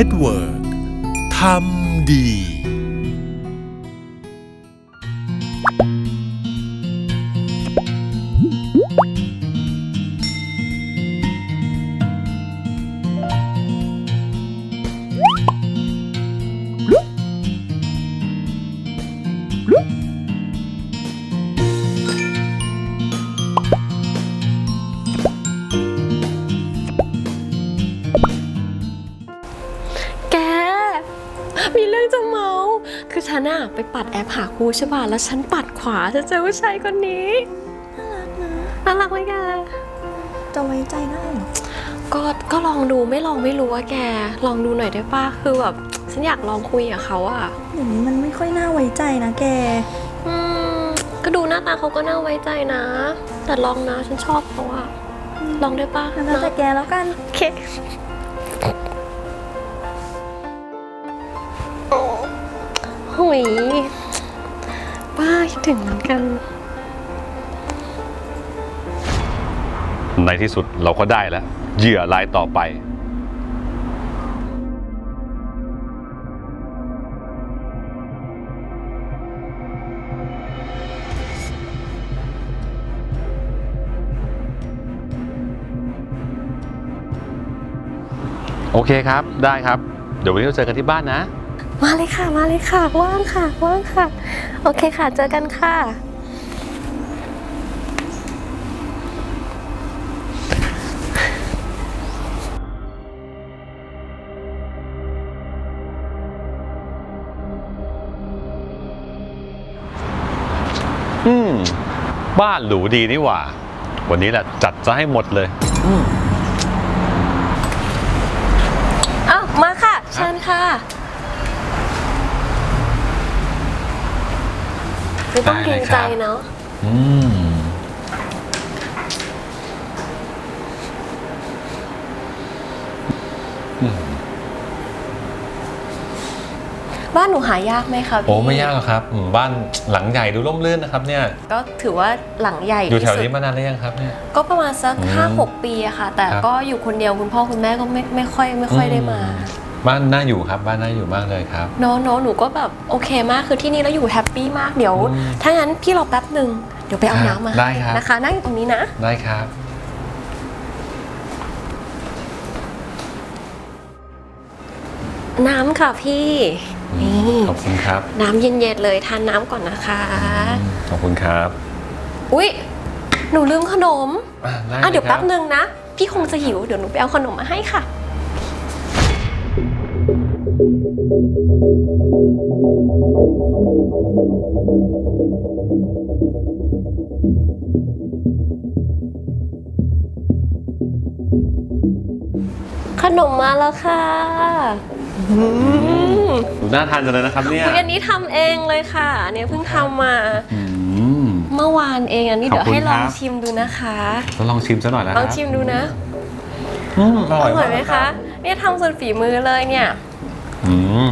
Network ทำดี คือฉันอะไปปัดแอปหาครูใช่ป่ะ แล้วฉันปัดขวาฉันเจอผู้ชายคนนี้น่ารักไหมแก จะไว้ใจได้เหรอก็ก็ลองดูไม่ลองไม่รู้ว่าแก ลองดูหน่อยได้ป่ะ คือแบบฉันอยากลองคุยกับเขาอะอย่างนี้มันไม่ค่อยน่าไว้ใจนะแก อืมก็ดูหน้าตาเขาก็น่าไว้ใจนะ แต่ลองนะฉันชอบเขาอะลองได้ป่ะงั้นแล้วแต่เนอะแกแล้วกัน โอเค หุยป้าคิดถึงเหมือนกัน ในที่สุดเราก็ได้แล้ว เหยื่อรายต่อไป โอเคครับได้ครับ เดี๋ยววันนี้เราเจอกันที่บ้านนะ มาเลยค่ะ มาเลยค่ะ ว่างค่ะ ว่างค่ะ โอเคค่ะ เจอกันค่ะ อืม บ้านหรูดีนี่หว่า วันนี้แหละจัดจะให้หมดเลย อ้าว มาค่ะ เชิญค่ะ ไม่ต้องเกรงใจเนาะอืมบ้านหนูหายากไหมคะพี่โอ้ไม่ยากหรอกครับอืมบ้านหลังใหญ่ดูร่มรื่นนะครับเนี่ย ก็ถือว่าหลังใหญ่อยู่แถที่วสุด นี้มานานหรือยังครับเนี่ย ก็ประมาณสักอืมห้าหกปีอะค่ะ แต่ครับก็อยู่คนเดียวคุณพ่อคุณแม่ก็ไม่ไม่ค่อยไม่ค่อยได้มา บ้านน่าอยู่ครับบ้านน่าอยู่มากเลยครับ เนาะเนาะหนูก็แบบโอเคมากคือที่นี่แล้วอยู่แฮปปี้มากเดี๋ยว อืม ถ้างั้นพี่รอแป๊บหนึ่งเดี๋ยวไปเอาครับน้ำมาได้ให้ครับ นะคะ นั่งอยู่ตรงนี้นะ ได้ครับ น้ำค่ะพี่นี่ขอบคุณครับน้ำเย็นๆเลยทานน้ำก่อนนะคะขอบคุณครับอุ๊ยหนูลืมขนม อะได้อะเดี๋ยวลแป๊บครับหนึ่งนะ พี่คงจะหิวเดี๋ยวหนูไปเอาขนมมาให้ค่ะ ขนมมาแล้วค่ะอืมดูน่าทานจังเลยนะครับเนี่ยอุ๊ยอันนี้ทำเองเลยค่ะอันนี้เพิ่งทำมา อืม เมื่อวานเองอันนี้ขอบเดี๋ยวคุณให้ลองครับ ชิมดูนะคะ ต้องลองชิมซะหน่อยนะคลรัอบงชิมดูนะอืมออร่อยร่อยไหมากคะ เนี่ยทำส่วนฝีมือเลยเนี่ย อืม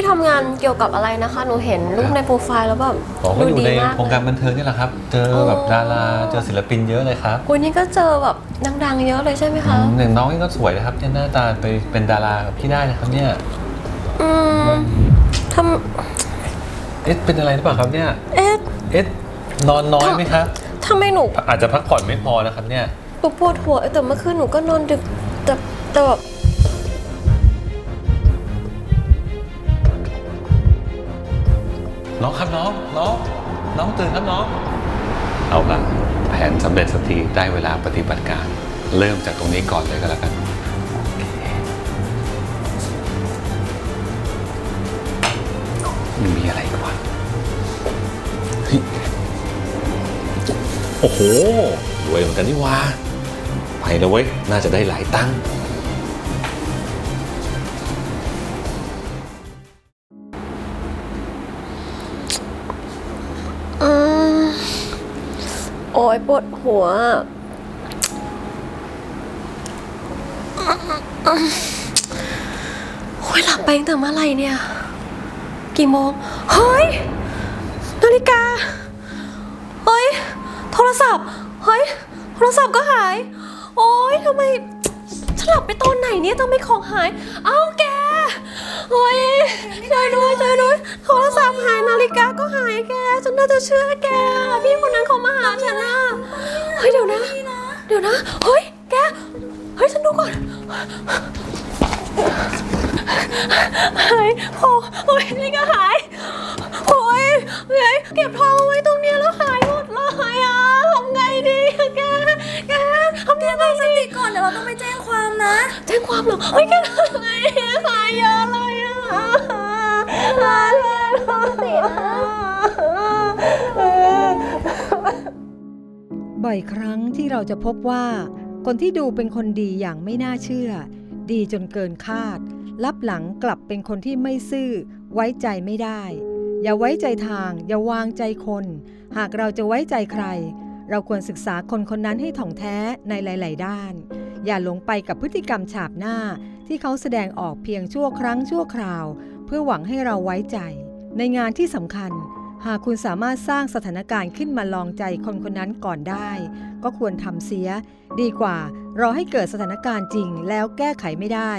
อืมอืมที่ทำงานเกี่ยวกับอะไรนะคะ หนูเห็นรูปในโปรไฟล์แล้วแบบอ๋อก็ดูอยู่ดีในมากวงการบันเทิงนี่แหละครับ เจอแบบอ๋อดารา เจอศิลปินเยอะเลยครับวันนี้ก็เจอแบบดังๆ เยอะเลยใช่ไหมอืคะมอย่างน้องนี่ก็สวยนะครับเนี่ยหน้าตาไปเป็นดารากับพี่ได้นะครับเนี่ย อืมทเอ๊ะเป็นอะไรหรือเปล่าครับเนี่ยำเอ๊ะเอ๊ะนอนน้อยไหมครับ ทำไมหนูอาจจะพักผ่อนไม่พอนะครับเนี่ย หนูปวดหัวแต่เมื่อคืนหนูก็นอนดึกแต่แต่แบบ น้องครับน้องน้องน้องตื่นครับน้อง เอาละแผนสำเร็จสักทีได้เวลาปฏิบัติการ เริ่มจากตรงนี้ก่อนเลยก็แล้วกันมันมีอะไรกว่าเฮ้ยโอ้โหรวยเหมือนกันนี่ว่าไปแล้วเว้ย น่าจะได้หลายตัง อ้ยปวดหัว โอ้ยหลับไปตั้งแต่เมื่อไหร่เนี่ย กี่โมง เฮ้ย นาฬิกา เฮ้ย โทรศัพท์ เฮ้ย โทรศัพท์ก็หาย โอ๊ยทำไมฉันหลับไปตอนไหนเนี่ยทำไมของหาย เอ้าแก เฮ้ยช่วยด้วยช่วยด้วยโทรศัพท์หายนาฬิกาก็หายแก ฉันน่าจะเชื่อแก พี่คนนั้นเขามาหาฉันนะเฮ้ยเดี๋ยวนะ เดี๋ยวนะ เฮ้ยแก เฮ้ยฉันดูก่อน หายโอ้โอ้ยนี่ก็หาย โอ้ยเฮ้ยเก็บทองเอาไว้ตรงเนี้ยแล้วหายหมดเลยอะทำไงดีอะแก แกทำยังไงดีก่อนเดี๋ยวเราต้องไปแจ้งความนะ แจ้งความเหรอเฮ้ยแก บ่อยครั้งที่เราจะพบว่า คนที่ดูเป็นคนดีอย่างไม่น่าเชื่อ ดีจนเกินคาด ลับหลังกลับเป็นคนที่ไม่ซื่อ ไว้ใจไม่ได้ อย่าไว้ใจทาง อย่าวางใจคน หากเราจะไว้ใจใคร เราควรศึกษาคนคนนั้นให้ถ่องแท้ในหลาย ๆ ด้าน อย่าหลงไปกับพฤติกรรมฉาบหน้าที่เขาแสดงออกเพียงชั่วครั้งชั่วคราว เพื่อหวังให้เราไว้ใจ ในงานที่สำคัญ หากคุณสามารถสร้างสถานการณ์ขึ้นมาลองใจคนคนนั้นก่อนได้ ก็ควรทำเสีย ดีกว่า รอให้เกิดสถานการณ์จริงแล้วแก้ไขไม่ได้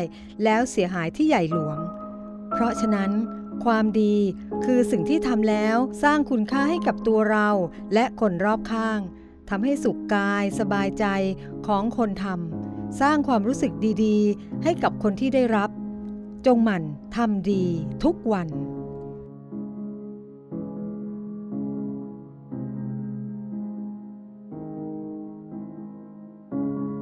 แล้วเสียหายที่ใหญ่หลวง เพราะฉะนั้น ความดีคือสิ่งที่ทำแล้วสร้างคุณค่าให้กับตัวเรา และคนรอบข้างทำให้สุขกายสบายใจของคนทำสร้างความรู้สึกดีๆ ให้กับคนที่ได้รับ จงหมั่นทำดีทุกวัน